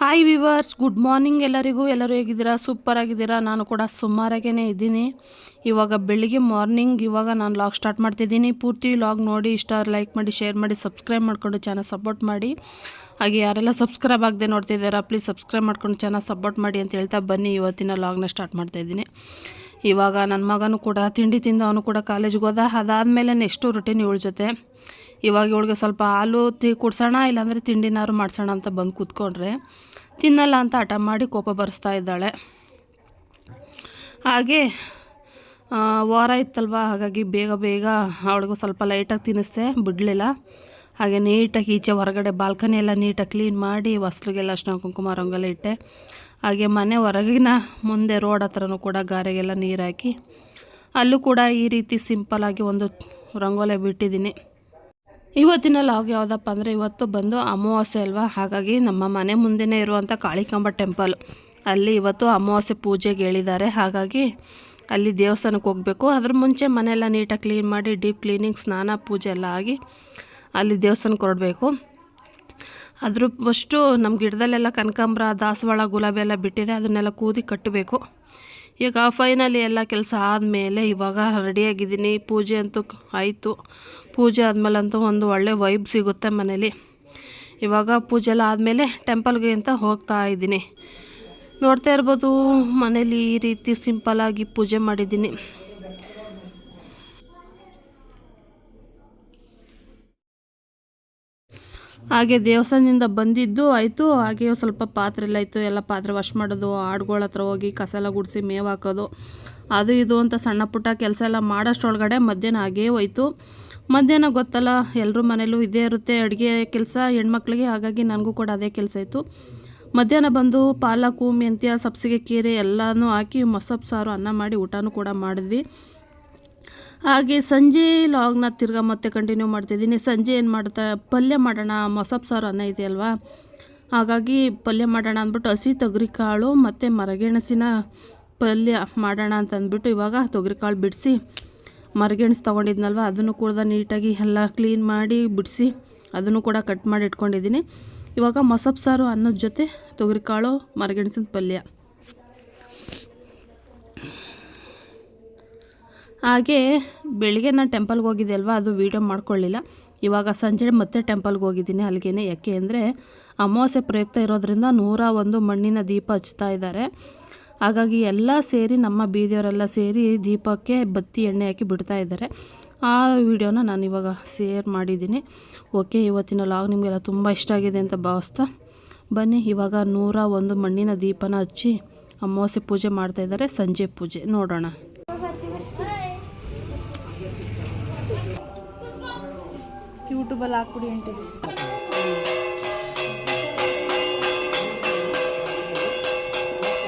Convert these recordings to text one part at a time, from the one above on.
Hi viewers good morning ಎಲ್ಲರಿಗೂ. ಎಲ್ಲರೂ ಹೇಗಿದ್ದೀರಾ? ಸೂಪರ್ ಆಗಿದ್ದೀರಾ? ನಾನು ಕೂಡ ಸುಮಾರಾಗೇ ಇದ್ದೀನಿ. ಇವಾಗ ಬೆಳಿಗ್ಗೆ ಮಾರ್ನಿಂಗ್ ಇವಾಗ ನಾನು ಲಾಗ್ ಸ್ಟಾರ್ಟ್ ಮಾಡ್ತಿದ್ದೀನಿ. ಪೂರ್ತಿ ಲಾಗ್ ನೋಡಿ ಇಷ್ಟ ಲೈಕ್ ಮಾಡಿ ಶೇರ್ ಮಾಡಿ ಸಬ್ಸ್ಕ್ರೈಬ್ ಮಾಡಿಕೊಂಡು ಚಾನಲ್ ಸಪೋರ್ಟ್ ಮಾಡಿ. ಹಾಗೆ ಯಾರೆಲ್ಲ ಸಬ್ಸ್ಕ್ರೈಬ್ ಆಗದೆ ನೋಡ್ತಿದ್ದಾರಾ ಪ್ಲೀಸ್ ಸಬ್ಸ್ಕ್ರೈಬ್ ಮಾಡ್ಕೊಂಡು ಚಾನಲ್ ಸಪೋರ್ಟ್ ಮಾಡಿ ಅಂತ ಹೇಳ್ತಾ ಬನ್ನಿ. ಇವತ್ತಿನ ಲಾಗ್ನ ಸ್ಟಾರ್ಟ್ ಮಾಡ್ತಾಯಿದ್ದೀನಿ ಇವಾಗ ನನ್ನ ಮಗನೂ ಕೂಡ ತಿಂಡಿ ತಿಂದು ಅವನು ಕೂಡ ಕಾಲೇಜ್ಗೆ ಹೋದ. ಅದಾದಮೇಲೆ ನೆಕ್ಸ್ಟು ರುಟೀನ್ ಇವಳ ಜೊತೆ. ಇವಾಗ ಇವಳಿಗೆ ಸ್ವಲ್ಪ ಹಾಲು ತಿ ಕುಡ್ಸೋಣ, ಇಲ್ಲಾಂದರೆ ತಿಂಡಿನಾರು ಮಾಡ್ಸೋಣ ಅಂತ ಬಂದು ಕೂತ್ಕೊಂಡ್ರೆ ತಿನ್ನಲ್ಲ ಅಂತ ಹಠ ಮಾಡಿ ಕೋಪ ಬರೆಸ್ತಾ ಇದ್ದಾಳೆ. ಹಾಗೆ ವಾರ ಇತ್ತಲ್ವ? ಹಾಗಾಗಿ ಬೇಗ ಬೇಗ ಅವಳಿಗೂ ಸ್ವಲ್ಪ ಲೈಟಾಗಿ ತಿನ್ನಿಸ್ದೆ ಬಿಡಲಿಲ್ಲ. ಹಾಗೆ ನೀಟಾಗಿ ಈಚೆ ಹೊರಗಡೆ ಬಾಲ್ಕನಿ ಎಲ್ಲ ನೀಟಾಗಿ ಕ್ಲೀನ್ ಮಾಡಿ, ಹೊಸ್ಲಿಗೆಲ್ಲ ಅರ್ಶಿನ ಕುಂಕುಮ ರಂಗೋಲಿ ಇಟ್ಟೆ. ಹಾಗೆ ಮನೆ ಹೊರಗಿನ ಮುಂದೆ ರೋಡ್ ಹತ್ರನೂ ಕೂಡ ಗಾರೆಗೆಲ್ಲ ನೀರು ಹಾಕಿ, ಅಲ್ಲೂ ಕೂಡ ಈ ರೀತಿ ಸಿಂಪಲ್ಲಾಗಿ ಒಂದು ರಂಗೋಲೆ ಬಿಟ್ಟಿದ್ದೀನಿ. ಇವತ್ತಿನ ಲಾಗ್ ಯಾವುದಪ್ಪ ಅಂದರೆ ಇವತ್ತು ಬಂದು ಅಮಾವಾಸ್ಯೆ ಅಲ್ವಾ? ಹಾಗಾಗಿ ನಮ್ಮ ಮನೆ ಮುಂದೆನೇ ಇರುವಂಥ ಕಾಳಿಕಾಂಬ ಟೆಂಪಲ್. ಅಲ್ಲಿ ಇವತ್ತು ಅಮಾವಾಸ್ಯೆ ಪೂಜೆಗೆ ಹೇಳಿದ್ದಾರೆ. ಹಾಗಾಗಿ ಅಲ್ಲಿ ದೇವಸ್ಥಾನಕ್ಕೆ ಹೋಗಬೇಕು. ಅದ್ರ ಮುಂಚೆ ಮನೆಯೆಲ್ಲ ನೀಟಾಗಿ ಕ್ಲೀನ್ ಮಾಡಿ, ಡೀಪ್ ಕ್ಲೀನಿಂಗ್, ಸ್ನಾನ, ಪೂಜೆ ಎಲ್ಲ ಆಗಿ ಅಲ್ಲಿ ದೇವಸ್ಥಾನಕ್ಕೆ ಹೊರಡಬೇಕು. ಅದ್ರ ಫಸ್ಟು ನಮ್ಮ ಗಿಡದಲ್ಲೆಲ್ಲ ಕನಕಾಂಬ್ರ, ದಾಸವಾಳ, ಗುಲಾಬಿ ಎಲ್ಲ ಬಿಟ್ಟಿದೆ. ಅದನ್ನೆಲ್ಲ ಕೂದಿ ಕಟ್ಟಬೇಕು. ಈಗ ಫೈನಲಿ ಎಲ್ಲ ಕೆಲಸ ಆದಮೇಲೆ ಇವಾಗ ರೆಡಿಯಾಗಿದ್ದೀನಿ ಪೂಜೆ ಅಂತೂ ಆಯಿತು. ಪೂಜೆ ಆದಮೇಲೆ ಅಂತೂ ಒಂದು ಒಳ್ಳೆ ವೈಬ್ ಸಿಗುತ್ತೆ ಮನೇಲಿ. ಇವಾಗ ಪೂಜೆ ಎಲ್ಲ ಆದಮೇಲೆ ಟೆಂಪಲ್ಗೆ ಅಂತ ಹೋಗ್ತಾ ಇದ್ದೀನಿ. ನೋಡ್ತಾ ಇರ್ಬೋದು, ಮನೇಲಿ ಈ ರೀತಿ ಸಿಂಪಲಾಗಿ ಪೂಜೆ ಮಾಡಿದ್ದೀನಿ. ಹಾಗೆ ದೇವಸ್ಥಾನದಿಂದ ಬಂದಿದ್ದು ಆಯಿತು, ಹಾಗೆ ಸ್ವಲ್ಪ ಪಾತ್ರೆ ಎಲ್ಲ ಇತ್ತು, ಎಲ್ಲ ಪಾತ್ರೆ ವಾಶ್ ಮಾಡೋದು, ಆಡುಗಳ ಹತ್ರ ಹೋಗಿ ಕಸ ಎಲ್ಲ ಗುಡಿಸಿ ಮೇವು ಹಾಕೋದು. ಅದು ಇದು ಅಂತ ಸಣ್ಣ ಪುಟ್ಟ ಕೆಲಸ ಎಲ್ಲ ಮಾಡೋಷ್ಟರೊಳಗಡೆ ಮಧ್ಯಾಹ್ನ ಹಾಗೇ ಹೋಯ್ತು. ಮಧ್ಯಾಹ್ನ ಗೊತ್ತಲ್ಲ ಎಲ್ಲರೂ ಮನೇಲೂ ಇದೇ ಇರುತ್ತೆ, ಅಡುಗೆ ಕೆಲಸ ಹೆಣ್ಮಕ್ಳಿಗೆ, ಹಾಗಾಗಿ ನನಗೂ ಕೂಡ ಅದೇ ಕೆಲಸ ಇತ್ತು. ಮಧ್ಯಾಹ್ನ ಬಂದು ಪಾಲಕು, ಮೆಂತ್ಯ, ಸಬ್ಸಿಗೆ ಕೀರೆ ಎಲ್ಲನೂ ಹಾಕಿ ಮೊಸಪ್ಪು ಸಾರು, ಅನ್ನ ಮಾಡಿ ಊಟನೂ ಕೂಡ ಮಾಡಿದ್ವಿ. ಹಾಗೆ ಸಂಜೆ ಲಾಗ್ನ ತಿರ್ಗಾ ಮತ್ತೆ ಕಂಟಿನ್ಯೂ ಮಾಡ್ತಿದ್ದೀನಿ. ಸಂಜೆ ಏನು ಮಾಡ್ತಾ, ಪಲ್ಯ ಮಾಡೋಣ ಮೊಸಪ್ಪು ಸಾರು, ಅನ್ನ ಇದೆಯಲ್ವಾ? ಹಾಗಾಗಿ ಪಲ್ಯ ಮಾಡೋಣ ಅಂದ್ಬಿಟ್ಟು ಹಸಿ ತೊಗರಿಕಾಳು ಮತ್ತು ಮರಗೆಣಸಿನ ಪಲ್ಯ ಮಾಡೋಣ ಅಂತ ಅಂದ್ಬಿಟ್ಟು ಇವಾಗ ತೊಗರಿಕಾಳು ಬಿಡಿಸಿ ಮರಗೆಣಸು ತೊಗೊಂಡಿದ್ನಲ್ವ? ಅದನ್ನು ಕೂಡ ನೀಟಾಗಿ ಎಲ್ಲ ಕ್ಲೀನ್ ಮಾಡಿ ಬಿಡಿಸಿ ಅದನ್ನು ಕೂಡ ಕಟ್ ಮಾಡಿ ಇಟ್ಕೊಂಡಿದ್ದೀನಿ. ಇವಾಗ ಮೊಸಪ್ಪು ಸಾರು ಅನ್ನದ ಜೊತೆ ತೊಗರಿಕಾಳು ಮರಗೆಣಸಿನ ಪಲ್ಯ. ಹಾಗೆ ಬೆಳಿಗ್ಗೆ ನಾನು ಟೆಂಪಲ್ಗೆ ಹೋಗಿದ್ದೆ ಅಲ್ವಾ? ಅದು ವೀಡಿಯೋ ಮಾಡ್ಕೊಳ್ಳಿಲ್ಲ. ಇವಾಗ ಸಂಜೆ ಮತ್ತೆ ಟೆಂಪಲ್ಗೆ ಹೋಗಿದ್ದೀನಿ ಅಲ್ಲಿಗೇ ಯಾಕೆ ಅಂದರೆ ಅಮಾವಾಸ್ಯೆ ಪ್ರಯುಕ್ತ ಇರೋದ್ರಿಂದ ನೂರ ಒಂದು ಮಣ್ಣಿನ ದೀಪ ಹಚ್ತಾ ಇದ್ದಾರೆ. ಹಾಗಾಗಿ ಎಲ್ಲ ಸೇರಿ ನಮ್ಮ ಬೀದಿಯವರೆಲ್ಲ ಸೇರಿ ದೀಪಕ್ಕೆ ಬತ್ತಿ ಎಣ್ಣೆ ಹಾಕಿ ಬಿಡ್ತಾ ಇದ್ದಾರೆ. ಆ ವಿಡಿಯೋನ ನಾನು ಇವಾಗ ಶೇರ್ ಮಾಡಿದ್ದೀನಿ. ಓಕೆ ಇವತ್ತಿನ ಲಾಗ್ ನಿಮಗೆಲ್ಲ ತುಂಬ ಇಷ್ಟ ಆಗಿದೆ ಅಂತ ಭಾವಿಸ್ತಾ ಬನ್ನಿ. ಇವಾಗ ನೂರ ಒಂದು ಮಣ್ಣಿನ ದೀಪನ ಹಚ್ಚಿ ಅಮಾವಾಸ್ಯೆ ಪೂಜೆ ಮಾಡ್ತಾ ಇದ್ದಾರೆ. ಸಂಜೆ ಪೂಜೆ. ನೋಡೋಣ. ಯೂಟ್ಯೂಬಲ್ಲಿ ಹಾಕ್ಬಿಡಿ ಅಂಟಿ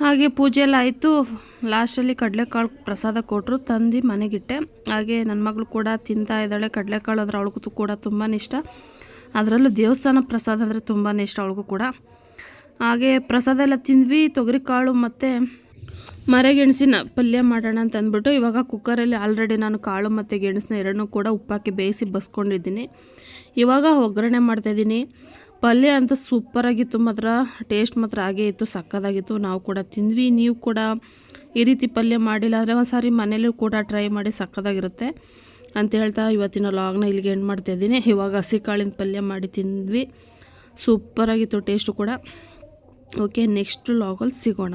ಹಾಗೆ ಪೂಜೆ ಎಲ್ಲ ಆಯಿತು. ಲಾಸ್ಟಲ್ಲಿ ಕಡಲೆಕಾಳು ಪ್ರಸಾದ ಕೊಟ್ಟರು ತಂದು ಮನೆಗಿಟ್ಟೆ. ಹಾಗೆ ನನ್ನ ಮಗಳು ಕೂಡ ತಿಂತಾ ಇದ್ದಾಳೆ. ಕಡಲೆಕಾಳು ಅಂದರೆ ಅವಳಿಗೂ ಕೂಡ ತುಂಬಾ ಇಷ್ಟ. ಅದರಲ್ಲೂ ದೇವಸ್ಥಾನ ಪ್ರಸಾದ ಅಂದರೆ ತುಂಬಾ ಇಷ್ಟ ಅವಳಿಗೂ ಕೂಡ. ಹಾಗೆ ಪ್ರಸಾದ ಎಲ್ಲ ತಿಂದ್ವಿ ತೊಗರಿಕಾಳು ಮತ್ತು ಮರಗೆಣಸಿನ ಪಲ್ಯ ಮಾಡೋಣ ಅಂತ ಅಂದ್ಬಿಟ್ಟು ಇವಾಗ ಕುಕ್ಕರಲ್ಲಿ ಆಲ್ರೆಡಿ ನಾನು ಕಾಳು ಮತ್ತು ಗೆಣಸಿನ ಎರಡನ್ನೂ ಕೂಡ ಉಪ್ಪಾಕಿ ಬೇಯಿಸಿ ಬಸ್ಕೊಂಡಿದ್ದೀನಿ. ಇವಾಗ ಒಗ್ಗರಣೆ ಮಾಡ್ತಾಯಿದ್ದೀನಿ ಪಲ್ಯ ಅಂತೂ ಸೂಪರಾಗಿತ್ತು ಮಾತ್ರ ಟೇಸ್ಟ್ ಮಾತ್ರ ಹಾಗೇ ಇತ್ತು, ಸಕ್ಕದಾಗಿತ್ತು. ನಾವು ಕೂಡ ತಿಂದ್ವಿ. ನೀವು ಕೂಡ ಈ ರೀತಿ ಪಲ್ಯ ಮಾಡಿಲ್ಲ ಅಂದರೆ ಒಂದು ಸಾರಿ ಮನೇಲೂ ಕೂಡ ಟ್ರೈ ಮಾಡಿ ಸಕ್ಕದಾಗಿರುತ್ತೆ ಅಂತ ಹೇಳ್ತಾ ಇವತ್ತಿನ ಲಾಗ್ನ ಇಲ್ಲಿಗೆ ಎಂಡ್ ಮಾಡ್ತಾಯಿದ್ದೀನಿ ಇವಾಗ ಹಸಿ ಕಾಳಿನ ಪಲ್ಯ ಮಾಡಿ ತಿಂದ್ವಿ. ಸೂಪರಾಗಿತ್ತು ಟೇಸ್ಟು ಕೂಡ. ಓಕೆ ನೆಕ್ಸ್ಟ್ ಲಾಗಲ್ಲಿ ಸಿಗೋಣ.